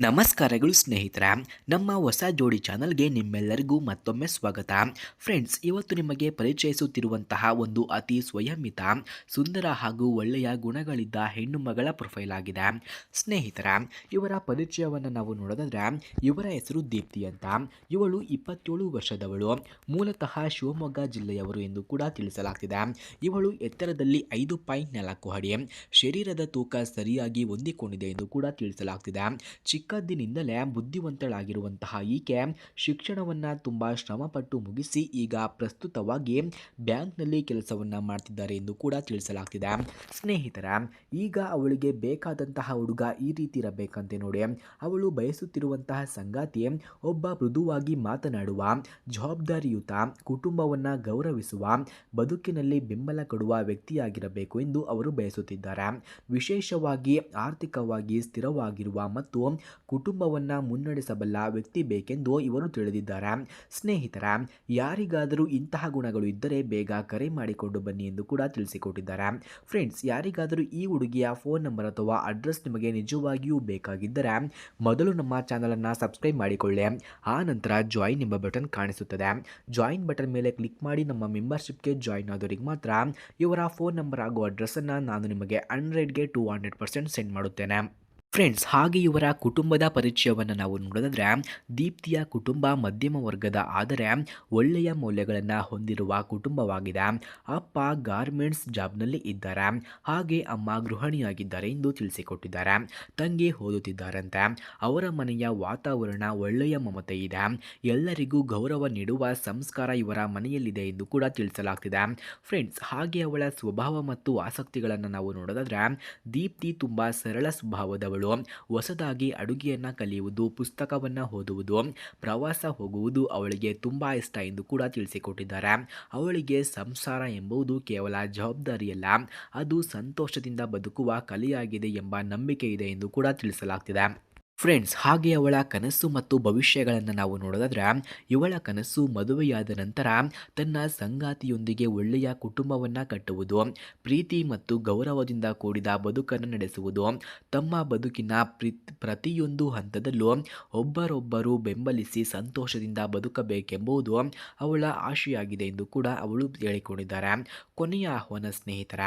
ನಮಸ್ಕಾರಗಳು ಸ್ನೇಹಿತರ, ನಮ್ಮ ಹೊಸ ಜೋಡಿ ಚಾನಲ್ಗೆ ನಿಮ್ಮೆಲ್ಲರಿಗೂ ಮತ್ತೊಮ್ಮೆ ಸ್ವಾಗತ. ಫ್ರೆಂಡ್ಸ್, ಇವತ್ತು ನಿಮಗೆ ಪರಿಚಯಿಸುತ್ತಿರುವಂತಹ ಒಂದು ಅತಿ ಸ್ವಯಂಮಿತ, ಸುಂದರ ಹಾಗೂ ಒಳ್ಳೆಯ ಗುಣಗಳಿದ್ದ ಹೆಣ್ಣು ಮಗಳ ಪ್ರೊಫೈಲ್ ಆಗಿದೆ. ಸ್ನೇಹಿತರ, ಇವರ ಪರಿಚಯವನ್ನು ನಾವು ನೋಡೋದಾದ್ರೆ, ಇವರ ಹೆಸರು ದೀಪ್ತಿ ಅಂತ. ಇವಳು ಇಪ್ಪತ್ತೇಳು ವರ್ಷದವಳು. ಮೂಲತಃ ಶಿವಮೊಗ್ಗ ಜಿಲ್ಲೆಯವರು ಎಂದು ಕೂಡ ತಿಳಿಸಲಾಗ್ತಿದೆ. ಇವಳು ಎತ್ತರದಲ್ಲಿ ಐದು ಪಾಯಿಂಟ್ ನಾಲ್ಕು ಅಡಿ, ಶರೀರದ ತೂಕ ಸರಿಯಾಗಿ ಹೊಂದಿಕೊಂಡಿದೆ ಎಂದು ಕೂಡ ತಿಳಿಸಲಾಗ್ತಿದೆ. ಚಿಕ್ಕಂದಿನಿಂದಲೇ ಬುದ್ಧಿವಂತಳಾಗಿರುವಂತಹ ಈಕೆ ಶಿಕ್ಷಣವನ್ನು ತುಂಬ ಶ್ರಮಪಟ್ಟು ಮುಗಿಸಿ ಈಗ ಪ್ರಸ್ತುತವಾಗಿ ಬ್ಯಾಂಕ್ನಲ್ಲಿ ಕೆಲಸವನ್ನು ಮಾಡ್ತಿದ್ದಾರೆ ಎಂದು ಕೂಡ ತಿಳಿಸಲಾಗ್ತಿದೆ. ಸ್ನೇಹಿತರ, ಈಗ ಅವಳಿಗೆ ಬೇಕಾದಂತಹ ಹುಡುಗ ಈ ರೀತಿ ಇರಬೇಕಂತೆ ನೋಡಿ. ಅವಳು ಬಯಸುತ್ತಿರುವಂತಹ ಸಂಗಾತಿ ಒಬ್ಬ ಮೃದುವಾಗಿ ಮಾತನಾಡುವ, ಜವಾಬ್ದಾರಿಯುತ, ಕುಟುಂಬವನ್ನು ಗೌರವಿಸುವ, ಬದುಕಿನಲ್ಲಿ ಬೆಂಬಲ ಕೊಡುವ ವ್ಯಕ್ತಿಯಾಗಿರಬೇಕು ಎಂದು ಅವರು ಬಯಸುತ್ತಿದ್ದಾರೆ. ವಿಶೇಷವಾಗಿ ಆರ್ಥಿಕವಾಗಿ ಸ್ಥಿರವಾಗಿರುವ ಮತ್ತು ಕುಟುಂಬವನ್ನು ಮುನ್ನಡೆಸಬಲ್ಲ ವ್ಯಕ್ತಿ ಬೇಕೆಂದು ಇವರು ತಿಳಿದಿದ್ದಾರೆ. ಸ್ನೇಹಿತರ, ಯಾರಿಗಾದರೂ ಇಂತಹ ಗುಣಗಳು ಇದ್ದರೆ ಬೇಗ ಕರೆ ಮಾಡಿಕೊಂಡು ಬನ್ನಿ ಎಂದು ಕೂಡ ತಿಳಿಸಿಕೊಟ್ಟಿದ್ದಾರೆ. ಫ್ರೆಂಡ್ಸ್, ಯಾರಿಗಾದರೂ ಈ ಹುಡುಗಿಯ ಫೋನ್ ನಂಬರ್ ಅಥವಾ ಅಡ್ರೆಸ್ ನಿಮಗೆ ನಿಜವಾಗಿಯೂ ಬೇಕಾಗಿದ್ದರೆ ಮೊದಲು ನಮ್ಮ ಚಾನಲನ್ನು ಸಬ್ಸ್ಕ್ರೈಬ್ ಮಾಡಿಕೊಳ್ಳಿ. ಆ ನಂತರ ಜಾಯಿನ್ ಎಂಬ ಬಟನ್ ಕಾಣಿಸುತ್ತದೆ. ಜಾಯಿನ್ ಬಟನ್ ಮೇಲೆ ಕ್ಲಿಕ್ ಮಾಡಿ ನಮ್ಮ ಮೆಂಬರ್ಶಿಪ್ಗೆ ಜಾಯಿನ್ ಆದವರಿಗೆ ಮಾತ್ರ ಇವರ ಫೋನ್ ನಂಬರ್ ಹಾಗೂ ಅಡ್ರೆಸ್ಸನ್ನು ನಾನು ನಿಮಗೆ ಹಂಡ್ರೆಡ್ಗೆ ಟೂ ಹಂಡ್ರೆಡ್ ಪರ್ಸೆಂಟ್ ಸೆಂಡ್ ಮಾಡುತ್ತೇನೆ. ಫ್ರೆಂಡ್ಸ್ ಹಾಗೆ ಇವರ ಕುಟುಂಬದ ಪರಿಚಯವನ್ನು ನಾವು ನೋಡೋದಾದರೆ, ದೀಪ್ತಿಯ ಕುಟುಂಬ ಮಧ್ಯಮ ವರ್ಗದ, ಆದರೆ ಒಳ್ಳೆಯ ಮೌಲ್ಯಗಳನ್ನು ಹೊಂದಿರುವ ಕುಟುಂಬವಾಗಿದೆ. ಅಪ್ಪ ಗಾರ್ಮೆಂಟ್ಸ್ ಜಾಬ್ನಲ್ಲಿ ಇದ್ದಾರೆ. ಹಾಗೆ ಅಮ್ಮ ಗೃಹಿಣಿಯಾಗಿದ್ದಾರೆ ಎಂದು ತಿಳಿಸಿಕೊಟ್ಟಿದ್ದಾರೆ. ತಂಗಿ ಓದುತ್ತಿದ್ದಾರಂತೆ. ಅವರ ಮನೆಯ ವಾತಾವರಣ ಒಳ್ಳೆಯ ಮಮತೆ ಇದೆ. ಎಲ್ಲರಿಗೂ ಗೌರವ ನೀಡುವ ಸಂಸ್ಕಾರ ಇವರ ಮನೆಯಲ್ಲಿದೆ ಎಂದು ಕೂಡ ತಿಳಿಸಲಾಗ್ತಿದೆ. ಫ್ರೆಂಡ್ಸ್ ಹಾಗೆ ಅವಳ ಸ್ವಭಾವ ಮತ್ತು ಆಸಕ್ತಿಗಳನ್ನು ನಾವು ನೋಡೋದಾದ್ರೆ, ದೀಪ್ತಿ ತುಂಬ ಸರಳ ಸ್ವಭಾವದವಳು. ಹೊಸದಾಗಿ ಅಡುಗೆಯನ್ನು ಕಲಿಯುವುದು, ಪುಸ್ತಕವನ್ನು ಓದುವುದು, ಪ್ರವಾಸ ಹೋಗುವುದು ಅವಳಿಗೆ ತುಂಬ ಇಷ್ಟ ಎಂದು ಕೂಡ ತಿಳಿಸಿಕೊಟ್ಟಿದ್ದಾರೆ. ಅವಳಿಗೆ ಸಂಸಾರ ಎಂಬುದು ಕೇವಲ ಜವಾಬ್ದಾರಿಯಲ್ಲ, ಅದು ಸಂತೋಷದಿಂದ ಬದುಕುವ ಕಲೆಯಾಗಿದೆ ಎಂಬ ನಂಬಿಕೆ ಇದೆ ಎಂದು ಕೂಡ ತಿಳಿಸಲಾಗ್ತಿದೆ. ಫ್ರೆಂಡ್ಸ್ ಹಾಗೆ ಅವಳ ಕನಸು ಮತ್ತು ಭವಿಷ್ಯಗಳನ್ನು ನಾವು ನೋಡೋದಾದ್ರೆ, ಇವಳ ಕನಸು ಮದುವೆಯಾದ ನಂತರ ತನ್ನ ಸಂಗಾತಿಯೊಂದಿಗೆ ಒಳ್ಳೆಯ ಕುಟುಂಬವನ್ನು ಕಟ್ಟುವುದು, ಪ್ರೀತಿ ಮತ್ತು ಗೌರವದಿಂದ ಕೂಡಿದ ಬದುಕನ್ನು ನಡೆಸುವುದು, ತಮ್ಮ ಬದುಕಿನ ಪ್ರಿ ಪ್ರತಿಯೊಂದು ಹಂತದಲ್ಲೂ ಒಬ್ಬರೊಬ್ಬರು ಬೆಂಬಲಿಸಿ ಸಂತೋಷದಿಂದ ಬದುಕಬೇಕೆಂಬುದು ಅವಳ ಆಶೆಯಾಗಿದೆ ಎಂದು ಕೂಡ ಅವಳು ಹೇಳಿಕೊಂಡಿದ್ದಾರೆ. ಕೊನೆಯ ಆಹ್ವಾನ ಸ್ನೇಹಿತರ,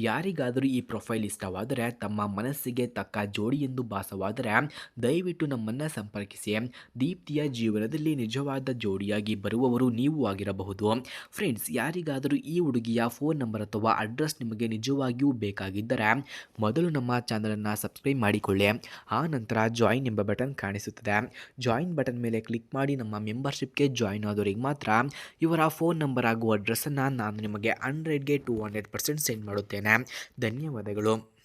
ಯಾರಿಗಾದರೂ ಈ ಪ್ರೊಫೈಲ್ ಇಷ್ಟವಾದರೆ ತಮ್ಮ ಮನಸ್ಸಿಗೆ ತಕ್ಕ ಜೋಡಿ ಎಂದು ಭಾಸವಾದರೆ ದಯವಿಟ್ಟು ನಮ್ಮನ್ನು ಸಂಪರ್ಕಿಸಿ. ದೀಪ್ತಿಯ ಜೀವನದಲ್ಲಿ ನಿಜವಾದ ಜೋಡಿಯಾಗಿ ಬರುವವರು ನೀವು ಆಗಿರಬಹುದು. ಫ್ರೆಂಡ್ಸ್ ಯಾರಿಗಾದರೂ ಈ ಹುಡುಗಿಯ ಫೋನ್ ನಂಬರ್ ಅಥವಾ ಅಡ್ರೆಸ್ ನಿಮಗೆ ನಿಜವಾಗಿಯೂ ಬೇಕಾಗಿದ್ದರೆ ಮೊದಲು ನಮ್ಮ ಚಾನಲನ್ನು ಸಬ್ಸ್ಕ್ರೈಬ್ ಮಾಡಿಕೊಳ್ಳಿ. ಆ ನಂತರ ಜಾಯಿನ್ ಎಂಬ ಬಟನ್ ಕಾಣಿಸುತ್ತದೆ. ಜಾಯಿನ್ ಬಟನ್ ಮೇಲೆ ಕ್ಲಿಕ್ ಮಾಡಿ ನಮ್ಮ ಮೆಂಬರ್ಶಿಪ್ಗೆ ಜಾಯಿನ್ ಆದವರಿಗೆ ಮಾತ್ರ ಇವರ ಫೋನ್ ನಂಬರ್ ಹಾಗೂ ಅಡ್ರೆಸ್ಸನ್ನು ನಾನು ನಿಮಗೆ ಹಂಡ್ರೆಡ್ಗೆ ಟು ಹಂಡ್ರೆಡ್ ಪರ್ಸೆಂಟ್ ಸೆಂಡ್ ಮಾಡುತ್ತೇನೆ. ಧನ್ಯವಾದಗಳು.